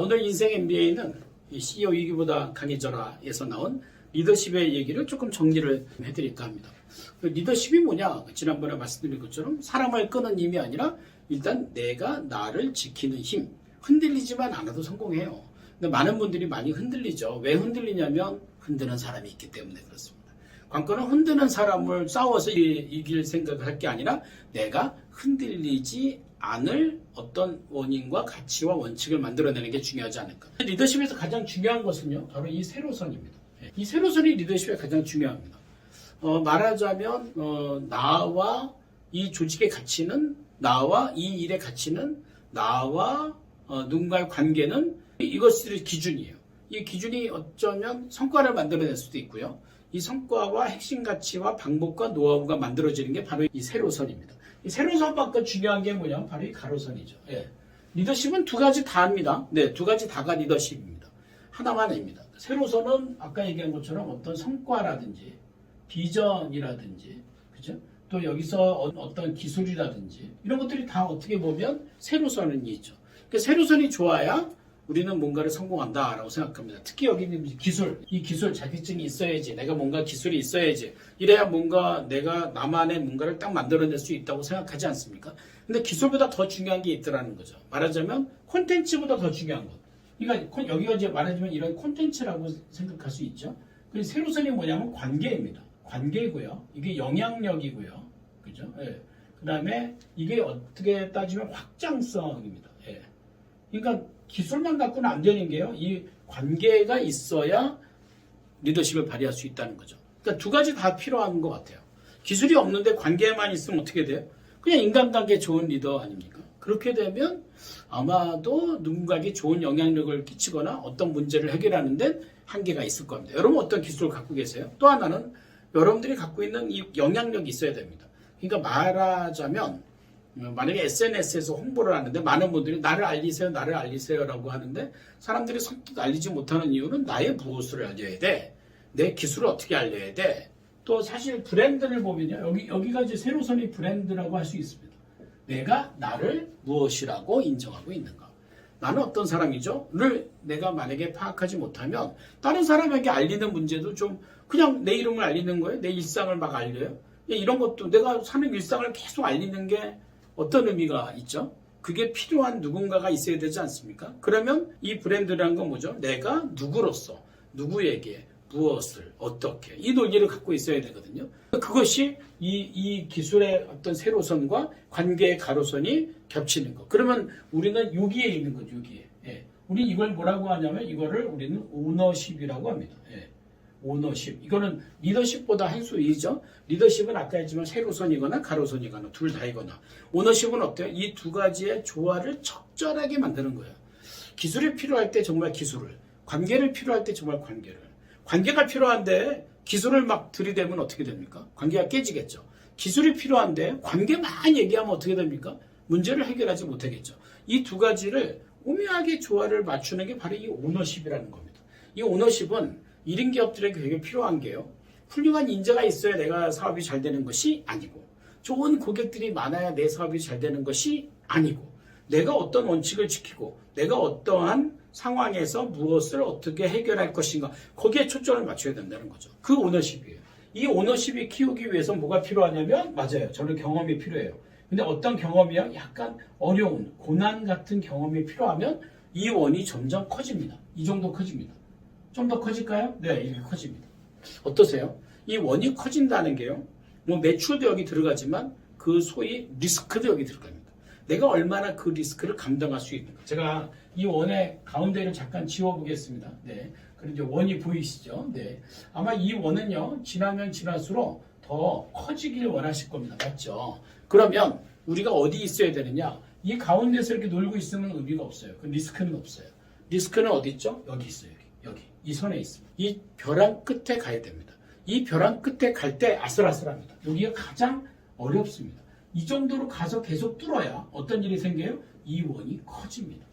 오늘 인생 MBA는 CEO 위기보다 강해져라에서 나온 리더십의 얘기를 조금 정리를 해드릴까 합니다. 그 리더십이 뭐냐? 지난번에 말씀드린 것처럼 사람을 끄는 힘이 아니라 일단 내가 나를 지키는 힘. 흔들리지만 않아도 성공해요. 근데 많은 분들이 많이 흔들리죠. 왜 흔들리냐면 흔드는 사람이 있기 때문에 그렇습니다. 관건은 흔드는 사람을 싸워서 이- 이길 생각을 할 게 아니라 내가 흔들리지 않을 어떤 원인과 가치와 원칙을 만들어내는 게 중요하지 않을까. 리더십에서 가장 중요한 것은요, 바로 이 세로선입니다. 예, 이 세로선이 리더십에 가장 중요합니다. 어, 말하자면 어, 나와 이 조직의 가치는 나와 이 일의 가치는 나와 어, 누군가의 관계는 이것들이 기준이에요. 이 기준이 어쩌면 성과를 만들어낼 수도 있고요. 이 성과와 핵심 가치와 방법과 노하우가 만들어지는 게 바로 이 세로선입니다. 이 세로선밖에 중요한 게 뭐냐면 바로 이 가로선이죠. 예. 리더십은 두 가지 다 합니다. 네, 두 가지 다가 리더십입니다. 하나만 아닙니다. 세로선은 아까 얘기한 것처럼 어떤 성과라든지 비전이라든지 그죠? 또 여기서 어- 어떤 기술이라든지 이런 것들이 다 어떻게 보면 세로선이 있죠. 그러니까 세로선이 좋아야 우리는 뭔가를 성공한다라고 생각합니다. 특히 여기는 기술, 이 기술 자격증이 있어야지, 내가 뭔가 기술이 있어야지, 이래야 뭔가 내가 나만의 뭔가를 딱 만들어낼 수 있다고 생각하지 않습니까? 근데 기술보다 더 중요한 게 있더라는 거죠. 말하자면 콘텐츠보다 더 중요한 것. 그러니까 콘- 여기가 이제 말하자면 이런 콘텐츠라고 생각할 수 있죠. 그 세로선이 뭐냐면 관계입니다. 관계고요. 이게 영향력이고요. 그죠? 예. 그 다음에 이게 어떻게 따지면 확장성입니다. 예. 그러니까 기술만 갖고는 안 되는 게요. 이 관계가 있어야 리더십을 발휘할 수 있다는 거죠. 그러니까 두 가지 다 필요한 것 같아요. 기술이 없는데 관계만 있으면 어떻게 돼요? 그냥 인간관계 좋은 리더 아닙니까? 그렇게 되면 아마도 누군가에게 좋은 영향력을 끼치거나 어떤 문제를 해결하는 데 한계가 있을 겁니다. 여러분 어떤 기술을 갖고 계세요? 또 하나는 여러분들이 갖고 있는 이 영향력이 있어야 됩니다. 그러니까 말하자면 어, 만약에 SNS에서 홍보를 하는데 많은 분들이 나를 알리세요, 나를 알리세요라고 하는데 사람들이 선뜻 알리지 못하는 이유는 나의 무엇을 알려야 돼, 내 기술을 어떻게 알려야 돼. 또 사실 브랜드를 보면요, 여기 여기가 이제 세로선이 브랜드라고 할 수 있습니다. 내가 나를 무엇이라고 인정하고 있는가. 나는 어떤 사람이죠?를 내가 만약에 파악하지 못하면 다른 사람에게 알리는 문제도 좀 그냥 내 이름을 알리는 거예요. 내 일상을 막 알려요. 예, 이런 것도 내가 사는 일상을 계속 알리는 게 어떤 의미가 있죠? 그게 필요한 누군가가 있어야 되지 않습니까? 그러면 이 브랜드라는 건 뭐죠? 내가 누구로서 누구에게 무엇을 어떻게 이 논리를 갖고 있어야 되거든요. 그것이 이, 이 기술의 어떤 세로선과 관계의 가로선이 겹치는 거. 그러면 우리는 여기에 있는 거죠. 여기에. 예. 우리 이걸 뭐라고 하냐면 이거를 우리는 오너십이라고 합니다. 예. 오너십. 이거는 리더십보다 한수 위죠. 리더십은 아까 했지만 세로선이거나 가로선이거나 둘 다이거나. 오너십은 어때요? 이 두 가지의 조화를 적절하게 만드는 거예요. 기술이 필요할 때 정말 기술을, 관계를 필요할 때 정말 관계를. 관계가 필요한데 기술을 막 들이대면 어떻게 됩니까? 관계가 깨지겠죠. 기술이 필요한데 관계만 얘기하면 어떻게 됩니까? 문제를 해결하지 못하겠죠. 이 두 가지를 오묘하게 조화를 맞추는 게 바로 이 오너십이라는 겁니다. 이 오너십은 1인 기업들에게 되게 필요한 게요. 훌륭한 인재가 있어야 내가 사업이 잘 되는 것이 아니고 좋은 고객들이 많아야 내 사업이 잘 되는 것이 아니고 내가 어떤 원칙을 지키고 내가 어떠한 상황에서 무엇을 어떻게 해결할 것인가 거기에 초점을 맞춰야 된다는 거죠. 그 오너십이에요. 이 오너십이 키우기 위해서 뭐가 필요하냐면 맞아요. 저는 경험이 필요해요. 근데 어떤 경험이요? 약간 어려운 고난 같은 경험이 필요하면 이 원이 점점 커집니다. 이 정도 커집니다. 좀 더 커질까요? 네, 이렇게 커집니다. 어떠세요? 이 원이 커진다는 게요. 뭐 매출도 여기 들어가지만 그 소위 리스크도 여기 들어갑니다. 내가 얼마나 그 리스크를 감당할 수 있는가. 제가 이 원의 가운데를 잠깐 지워보겠습니다. 네. 그리고 이제 원이 보이시죠? 네. 아마 이 원은요, 지나면 지날수록 더 커지길 원하실 겁니다. 맞죠? 그러면 우리가 어디 있어야 되느냐? 이 가운데서 이렇게 놀고 있으면 의미가 없어요. 그 리스크는 없어요. 리스크는 어디 있죠? 여기 있어요. 여기. 여기. 이 선에 있습니다. 이 벼랑 끝에 가야 됩니다. 이 벼랑 끝에 갈 때 아슬아슬합니다. 여기가 가장 어렵습니다. 이 정도로 가서 계속 뚫어야 어떤 일이 생겨요? 이 원이 커집니다.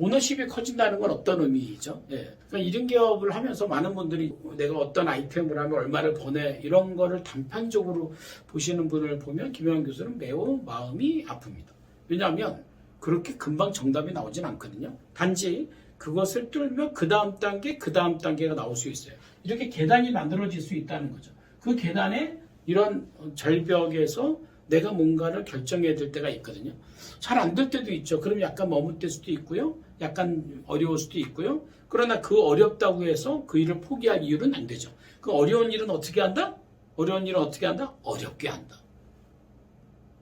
오너십이 커진다는 건 어떤 의미죠? 예. 그러니까 1인 기업을 하면서 많은 분들이 내가 어떤 아이템을 하면 얼마를 버내 이런 거를 단판적으로 보시는 분을 보면 김영환 교수는 매우 마음이 아픕니다. 왜냐하면 그렇게 금방 정답이 나오진 않거든요. 단지 그것을 뚫면 그 다음 단계, 그 다음 단계가 나올 수 있어요. 이렇게 계단이 만들어질 수 있다는 거죠. 그 계단에 이런 절벽에서 내가 뭔가를 결정해야 될 때가 있거든요. 잘 안 될 때도 있죠. 그럼 약간 머뭇될 수도 있고요. 약간 어려울 수도 있고요. 그러나 그 어렵다고 해서 그 일을 포기할 이유는 안 되죠. 그 어려운 일은 어떻게 한다? 어려운 일은 어떻게 한다? 어렵게 한다.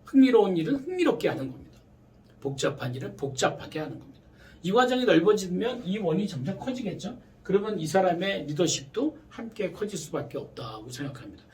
흥미로운 일은 흥미롭게 하는 겁니다. 복잡한 일은 복잡하게 하는 겁니다. 이 과정이 넓어지면 이 원이 점점 커지겠죠. 그러면 이 사람의 리더십도 함께 커질 수밖에 없다고 생각합니다.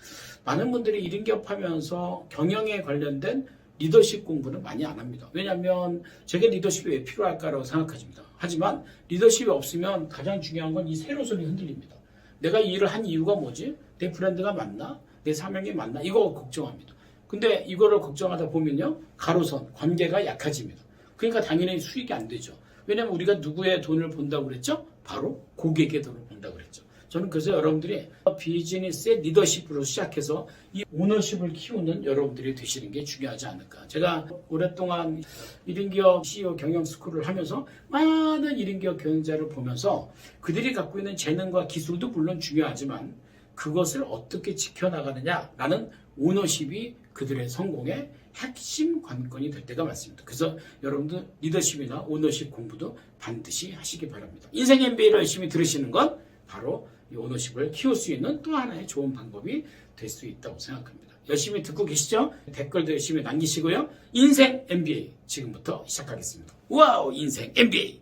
많은 분들이 이른 기업하면서 경영에 관련된 리더십 공부는 많이 안 합니다. 왜냐하면 제게 리더십이 왜 필요할까라고 생각하십니다. 하지만 리더십이 없으면 가장 중요한 건 이 세로선이 흔들립니다. 내가 이 일을 한 이유가 뭐지? 내 브랜드가 맞나? 내 사명이 맞나? 이거 걱정합니다. 근데 이거를 걱정하다 보면요. 가로선, 관계가 약해집니다. 그러니까 당연히 수익이 안 되죠. 왜냐면 우리가 누구의 돈을 본다고 그랬죠? 바로 고객의 돈을 본다고 그랬죠. 저는 그래서 여러분들이 비즈니스의 리더십으로 시작해서 이 오너십을 키우는 여러분들이 되시는 게 중요하지 않을까. 제가 오랫동안 1인 기업 CEO 경영 스쿨을 하면서 많은 1인 기업 경영자를 보면서 그들이 갖고 있는 재능과 기술도 물론 중요하지만 그것을 어떻게 지켜나가느냐라는 오너십이 그들의 성공의 핵심 관건이 될 때가 많습니다. 그래서 여러분들 리더십이나 오너십 공부도 반드시 하시기 바랍니다. 인생 MBA를 열심히 들으시는 건 바로 이 오너십을 키울 수 있는 또 하나의 좋은 방법이 될 수 있다고 생각합니다. 열심히 듣고 계시죠? 댓글도 열심히 남기시고요. 인생 MBA 지금부터 시작하겠습니다. 와우, 인생 MBA!